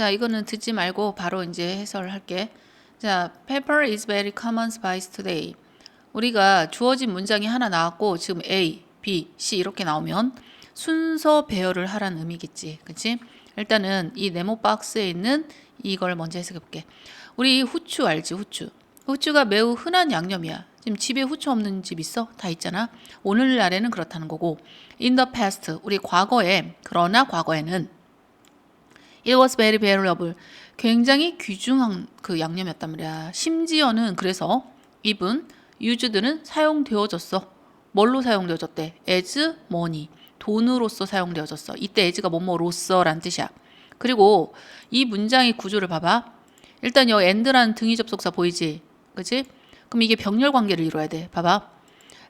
자, 이거는 듣지 말고 바로 이제 해설할게. 자, pepper is very common spice today. 우리가 주어진 문장이 하나 나왔고 지금 A, B, C 이렇게 나오면 순서 배열을 하라는 의미겠지. 그치? 일단은 이 네모 박스에 있는 이걸 먼저 해석해 볼게. 우리 후추 알지? 후추. 후추가 매우 흔한 양념이야. 지금 집에 후추 없는 집 있어? 다 있잖아. 오늘날에는 그렇다는 거고. In the past, 우리 과거에 그러나 과거에는 It was very valuable. 굉장히 귀중한 그 양념이었단 말이야. 심지어는 그래서 even used는 사용되어졌어. 뭘로 사용되어졌대? as money. 돈으로서 사용되어졌어. 이때 as가 뭐뭐로서란 뜻이야. 그리고 이 문장의 구조를 봐봐. 일단 여 and라는 등위 접속사 보이지? 그치? 그럼 이게 병렬 관계를 이루어야 돼. 봐봐.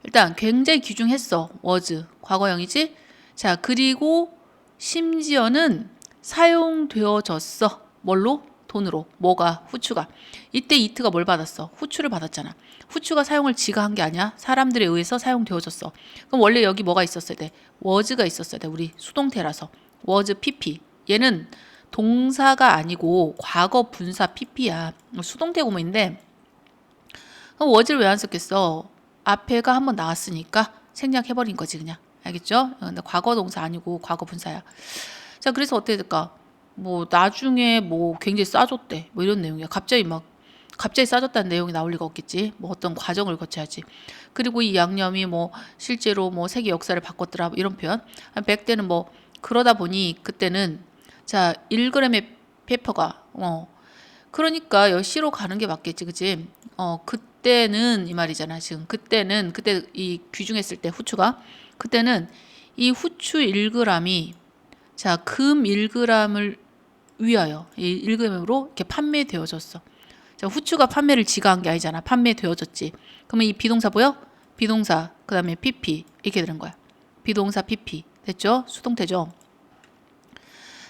일단 굉장히 귀중했어. was 과거형이지? 자, 그리고 심지어는 사용되어졌어. 뭘로? 돈으로. 뭐가? 후추가. 이때 이트가 뭘 받았어? 후추를 받았잖아. 후추가 사용을 지가 한 게 아니야. 사람들에 의해서 사용되어졌어. 그럼 원래 여기 뭐가 있었어야 돼? was가 있었어야 돼. 우리 수동태라서. was pp. 얘는 동사가 아니고 과거 분사 pp야. 수동태 구문인데 그럼 was를 왜 안 썼겠어? 앞에가 한번 나왔으니까 생략해버린 거지 그냥. 알겠죠? 어, 근데 과거 동사 아니고 과거 분사야. 자, 그래서 어떻게 될까? 뭐 나중에 뭐 굉장히 싸졌대. 뭐 이런 내용이야. 갑자기 막 갑자기 싸졌다는 내용이 나올 리가 없겠지. 뭐 어떤 과정을 거쳐야지. 그리고 이 양념이 뭐 실제로 뭐 세계 역사를 바꿨더라 뭐 이런 표현. 백 때는 뭐 그러다 보니 그때는 자 1g의 페퍼가 어 그러니까 여 C로 가는 게 맞겠지, 그지? 어 그때는 이 말이잖아. 지금 그때는 그때 이 귀중했을 때 후추가 그때는 이 후추 1g이 자, 금 1g을 위하여 이 1g으로 이렇게 판매되어졌어. 자, 후추가 판매를 지가 한 게 아니잖아. 판매되어졌지. 그러면 이 비동사 보여? 비동사 그 다음에 pp 이렇게 되는 거야. 비동사 pp 됐죠? 수동태죠.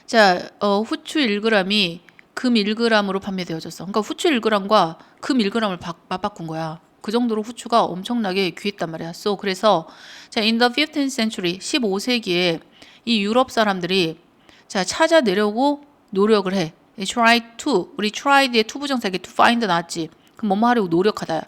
자, 어, 후추 1g이 금 1g으로 판매되어졌어. 그러니까 후추 1g과 금 1g을 바, 맞바꾼 거야. 그 정도로 후추가 엄청나게 귀했단 말이야. So 그래서 자, in the 15th century 15세기에 이 유럽 사람들이 자 찾아내려고 노력을 해. try to 우리 뒤에 to 부정사기 to find 나왔지. 그럼 뭐뭐 하려고 노력하다야.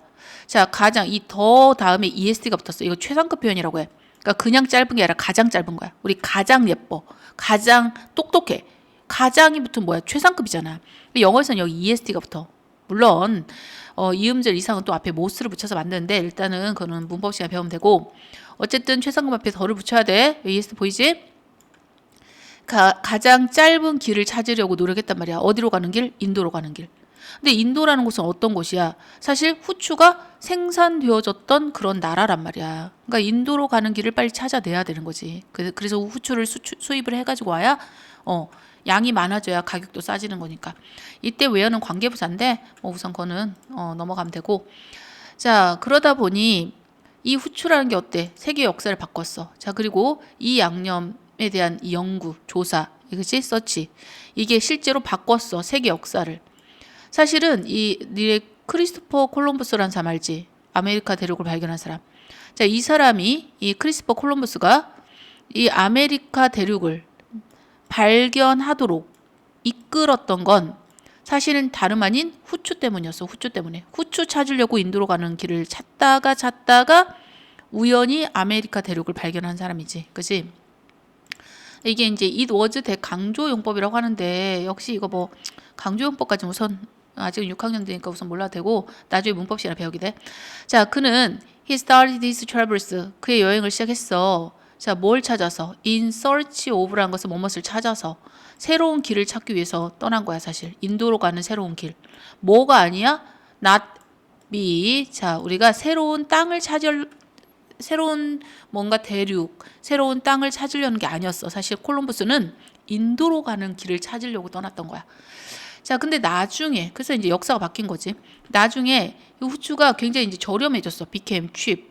자 가장 이 더 다음에 est가 붙었어. 이거 최상급 표현이라고 해. 그러니까 그냥 짧은 게 아니라 가장 짧은 거야. 우리 가장 예뻐, 가장 똑똑해. 가장이 붙은 뭐야? 최상급이잖아. 영어에서는 여기 est가 붙어. 물론 어, 이음절 이상은 또 앞에 모스를 붙여서 만드는데 일단은 그거는 문법 시간 배우면 되고 어쨌든 최상급 앞에 덜을 붙여야 돼. est 보이지? 가, 가장 짧은 길을 찾으려고 노력했단 말이야. 어디로 가는 길? 인도로 가는 길. 근데 인도라는 곳은 어떤 곳이야? 사실 후추가 생산되어졌던 그런 나라란 말이야. 그러니까 인도로 가는 길을 빨리 찾아내야 되는 거지. 그- 그래서 후추를 수추, 수입을 해가지고 와야 어 양이 많아져야 가격도 싸지는 거니까. 이때 외어는 관계부사인데 뭐 우선 그거는 어, 넘어가면 되고. 자 그러다 보니 이 후추라는 게 어때? 세계 역사를 바꿨어. 자 그리고 이 양념에 대한 이 연구, 조사, 이것이 서치 이게 실제로 바꿨어 세계 역사를. 사실은 이 니네 크리스토퍼 콜럼버스라는 사람 알지? 아메리카 대륙을 발견한 사람. 자, 이 사람이 이 크리스토퍼 콜럼버스가 이 아메리카 대륙을 발견하도록 이끌었던 건 사실은 다름 아닌 후추 때문이었어. 후추 때문에. 후추 찾으려고 인도로 가는 길을 찾다가 찾다가 우연히 아메리카 대륙을 발견한 사람이지. 그지? 이게 이제 it was 대 강조 용법이라고 하는데 역시 이거 뭐 강조 용법까지 우선 아직은 6학년 되니까 우선 몰라도 되고 나중에 문법 시간에 배우게 돼. 자, 그는 he started his travels. 그의 여행을 시작했어. 자, 뭘 찾아서? in search of라는 것은 뭐뭇을 찾아서 새로운 길을 찾기 위해서 떠난 거야, 사실. 인도로 가는 새로운 길. 뭐가 아니야? not be. 자, 우리가 새로운 땅을 찾을 새로운 뭔가 대륙, 새로운 땅을 찾으려는 게 아니었어. 사실 콜럼버스는 인도로 가는 길을 찾으려고 떠났던 거야. 자, 근데 나중에 그래서 이제 역사가 바뀐 거지. 나중에 이 후추가 굉장히 이제 저렴해졌어. became cheap.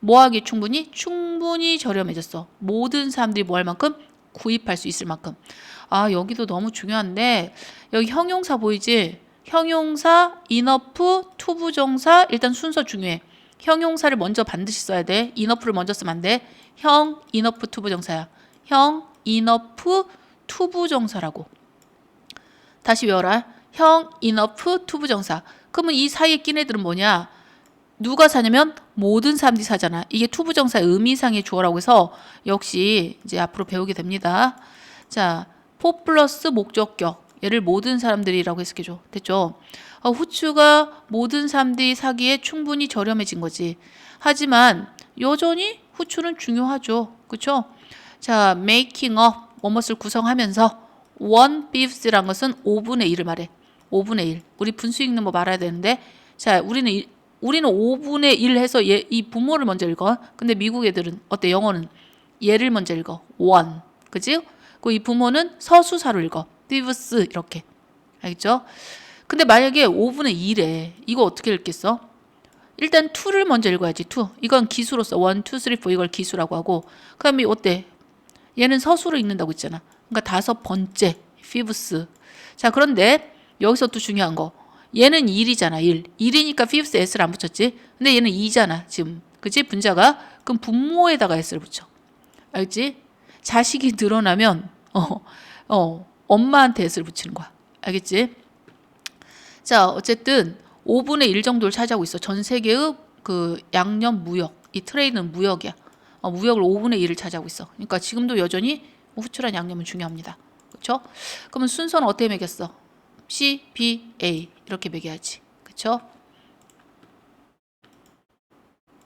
뭐 하기 충분히 충분히 저렴해졌어. 모든 사람들이 뭐 할 만큼 구입할 수 있을 만큼. 아, 여기도 너무 중요한데 여기 형용사 보이지? 형용사, enough, 투부정사 일단 순서 중요해. 형용사를 먼저 반드시 써야 돼. enough를 먼저 쓰면 안 돼. 형, enough, 투부정사야. 형, enough, 투부정사라고. 다시 외워라. 형, enough, 투부정사. 그러면 이 사이에 낀 애들은 뭐냐? 누가 사냐면 모든 사람들이 사잖아. 이게 투부정사의 의미상의 주어라고 해서 역시 이제 앞으로 배우게 됩니다. 자, 포 플러스 목적격. 얘를 모든 사람들이라고 해석해줘. 됐죠? 어, 후추가 모든 사람들이 사기에 충분히 저렴해진 거지. 하지만 여전히 후추는 중요하죠. 그쵸? 자, making up, 뭐뭇을 구성하면서 one beefs란 것은 5분의 1을 말해. 5분의 1. 우리 분수 읽는 거 말아야 되는데, 자, 우리는 이- 우리는 5분의 1 해서 얘, 이 부모를 먼저 읽어. 근데 미국 애들은 어때? 영어는 얘를 먼저 읽어. one. 그지? 그 이 부모는 서수사로 읽어. beefs 이렇게. 알겠죠? 근데 만약에 5분의 1에 이거 어떻게 읽겠어? 일단 2를 먼저 읽어야지. 2. 이건 기수로서 1, 2, 3, 4 이걸 기수라고 하고 그다음에 어때? 얘는 서수로 읽는다고 했잖아. 그러니까 다섯 번째 피브스. 자, 그런데 여기서 또 중요한 거. 얘는 1이잖아. 1. 1이니까 피브스 s를 안 붙였지. 근데 얘는 2잖아. 지금. 그지? 분자가. 그럼 분모에다가 s를 붙여. 알지? 자식이 늘어나면 어, 어, 엄마한테 s를 붙이는 거야. 알겠지? 자, 어쨌든 5분의 1 정도를 차지하고 있어. 전 세계의 그 양념 무역. 이 트레이드는 무역이야. 어, 무역을 5분의 1을 차지하고 있어. 그러니까 지금도 여전히 후추란 양념은 중요합니다. 그렇죠? 그러면 순서는 어떻게 매겼어? C, B, A 이렇게 매겨야지. 그렇죠?